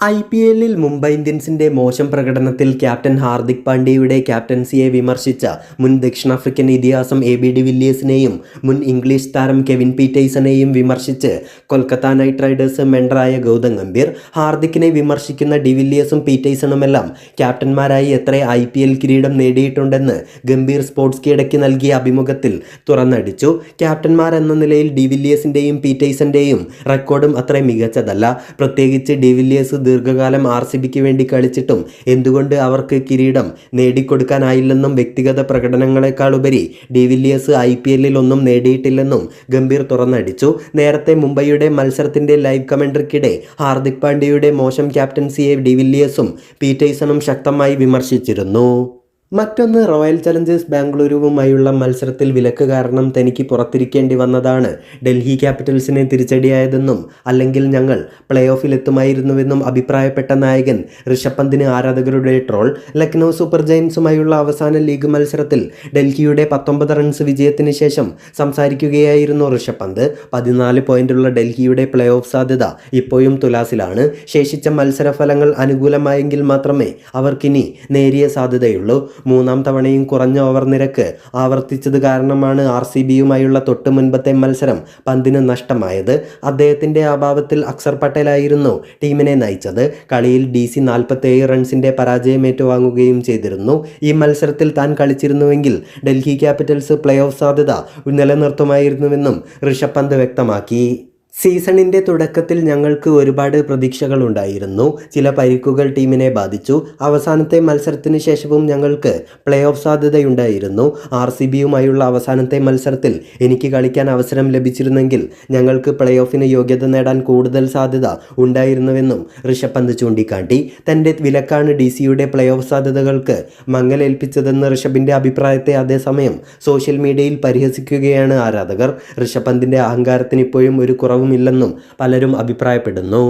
I P എല്ലിൽ മുംബൈ ഇന്ത്യൻസിന്റെ മോശം പ്രകടനത്തിൽ ക്യാപ്റ്റൻ ഹാർദിക് പാണ്ഡ്യയുടെ ക്യാപ്റ്റൻസിയെ വിമർശിച്ച മുൻ ദക്ഷിണാഫ്രിക്കൻ ഇതിഹാസം എ ബി ഡി വില്ലിയേഴ്സിനെയും മുൻ ഇംഗ്ലീഷ് താരം കെവിൻ പീറ്റേഴ്സിനെയും വിമർശിച്ച് കൊൽക്കത്ത നൈറ്റ് റൈഡേഴ്സ് മെൻഡറായ ഗൗതം ഗംഭീർ ഹാർദിക്കിനെ വിമർശിക്കുന്ന ഡിവില്ലിയേഴ്സും പീറ്റേഴ്സണുമെല്ലാം ക്യാപ്റ്റന്മാരായി എത്ര ഐ പി എൽ കിരീടം നേടിയിട്ടുണ്ടെന്ന് ഗംഭീർ സ്പോർട്സ് കീടയ്ക്ക് നൽകിയ അഭിമുഖത്തിൽ തുറന്നടിച്ചു. ക്യാപ്റ്റന്മാർ എന്ന നിലയിൽ ഡിവില്ലിയേഴ്സിന്റെയും പീറ്റേഴ്സന്റെയും റെക്കോർഡും അത്ര മികച്ചതല്ല. പ്രത്യേകിച്ച് ഡിവില്ലിയേഴ്സ് ദീർഘകാലം ആർ സി ബിക്ക് വേണ്ടി കളിച്ചിട്ടും എന്തുകൊണ്ട് അവർക്ക് കിരീടം നേടിക്കൊടുക്കാനായില്ലെന്നും വ്യക്തിഗത പ്രകടനങ്ങളെക്കാളുപരി ഡിവില്ലിയേഴ്സ് ഐ പി എല്ലിൽ ഒന്നും നേടിയിട്ടില്ലെന്നും ഗംഭീർ തുറന്നടിച്ചു. നേരത്തെ മുംബൈയുടെ മത്സരത്തിന്റെ ലൈവ് കമന്ററിക്കിടെ ഹാർദിക് പാണ്ഡ്യയുടെ മോശം ക്യാപ്റ്റൻസിയെ ഡിവില്ലിയേഴ്സും പീറ്റേഴ്സണും ശക്തമായി വിമർശിച്ചിരുന്നു. മറ്റൊന്ന് റോയൽ ചലഞ്ചേഴ്സ് ബാംഗ്ലൂരുവുമായുള്ള മത്സരത്തിൽ വിലക്ക് കാരണം തനിക്ക് പുറത്തിരിക്കേണ്ടി വന്നതാണ്. ഡൽഹി ക്യാപിറ്റൽസിനെ തിരിച്ചടിയായതെന്നും അല്ലെങ്കിൽ ഞങ്ങൾ പ്ലേ ഓഫിലെത്തുമായിരുന്നുവെന്നും അഭിപ്രായപ്പെട്ട നായകൻ ഋഷഭ് പന്തിന് ആരാധകരുടെ ട്രോൾ. ലക്നൗ സൂപ്പർ ജയൻസുമായുള്ള അവസാന ലീഗ് മത്സരത്തിൽ ഡൽഹിയുടെ പത്തൊമ്പത് റൺസ് വിജയത്തിന് ശേഷം സംസാരിക്കുകയായിരുന്നു ഋഷഭ് പന്ത്. പതിനാല് പോയിന്റുള്ള ഡൽഹിയുടെ പ്ലേ ഓഫ് സാധ്യത ഇപ്പോഴും തുലാസിലാണ്. ശേഷിച്ച മത്സരഫലങ്ങൾ അനുകൂലമായെങ്കിൽ മാത്രമേ അവർക്കിനി നേരിയ സാധ്യതയുള്ളൂ. മൂന്നാം തവണയും കുറഞ്ഞ ഓവർ നിരക്ക് ആവർത്തിച്ചത് കാരണമാണ് ആർ സി ബിയുമായുള്ള തൊട്ട് മുൻപത്തെ മത്സരം പന്തിന് നഷ്ടമായത്. അദ്ദേഹത്തിന്റെ അഭാവത്തിൽ അക്സർ പട്ടേലായിരുന്നു ടീമിനെ നയിച്ചത്. കളിയിൽ ഡി സി നാൽപ്പത്തേഴ് റൺസിന്റെ പരാജയം ഏറ്റുവാങ്ങുകയും ചെയ്തിരുന്നു. ഈ മത്സരത്തിൽ താൻ കളിച്ചിരുന്നുവെങ്കിൽ ഡൽഹി ക്യാപിറ്റൽസ് പ്ലേ ഓഫ് സാധ്യത നിലനിർത്തുമായിരുന്നുവെന്നും ഋഷഭ് പന്ത് വ്യക്തമാക്കി. സീസണിന്റെ തുടക്കത്തിൽ ഞങ്ങൾക്ക് ഒരുപാട് പ്രതീക്ഷകളുണ്ടായിരുന്നു ചില പരിക്കുകൾ ടീമിനെ ബാധിച്ചു. അവസാനത്തെ മത്സരത്തിന് ശേഷവും ഞങ്ങൾക്ക് പ്ലേ ഓഫ് സാധ്യതയുണ്ടായിരുന്നു. ആർ സി ബിയുമായുള്ള അവസാനത്തെ മത്സരത്തിൽ എനിക്ക് കളിക്കാൻ അവസരം ലഭിച്ചിരുന്നെങ്കിൽ ഞങ്ങൾക്ക് പ്ലേ ഓഫിന് യോഗ്യത നേടാൻ കൂടുതൽ സാധ്യത ഉണ്ടായിരുന്നുവെന്നും ഋഷഭ് പന്ത് ചൂണ്ടിക്കാട്ടി. തന്റെ വിലക്കാണ് ഡി സിയുടെ പ്ലേ ഓഫ് സാധ്യതകൾക്ക് മങ്ങലേൽപ്പിച്ചതെന്ന് ഋഷഭിന്റെ അഭിപ്രായത്തെ അതേസമയം സോഷ്യൽ മീഡിയയിൽ പരിഹസിക്കുകയാണ് ആരാധകർ. ഋഷഭ് പന്തിന്റെ അഹങ്കാരത്തിന് ഇപ്പോഴും ഒരു കുറവുമില്ലെന്നും പലരും അഭിപ്രായപ്പെടുന്നു.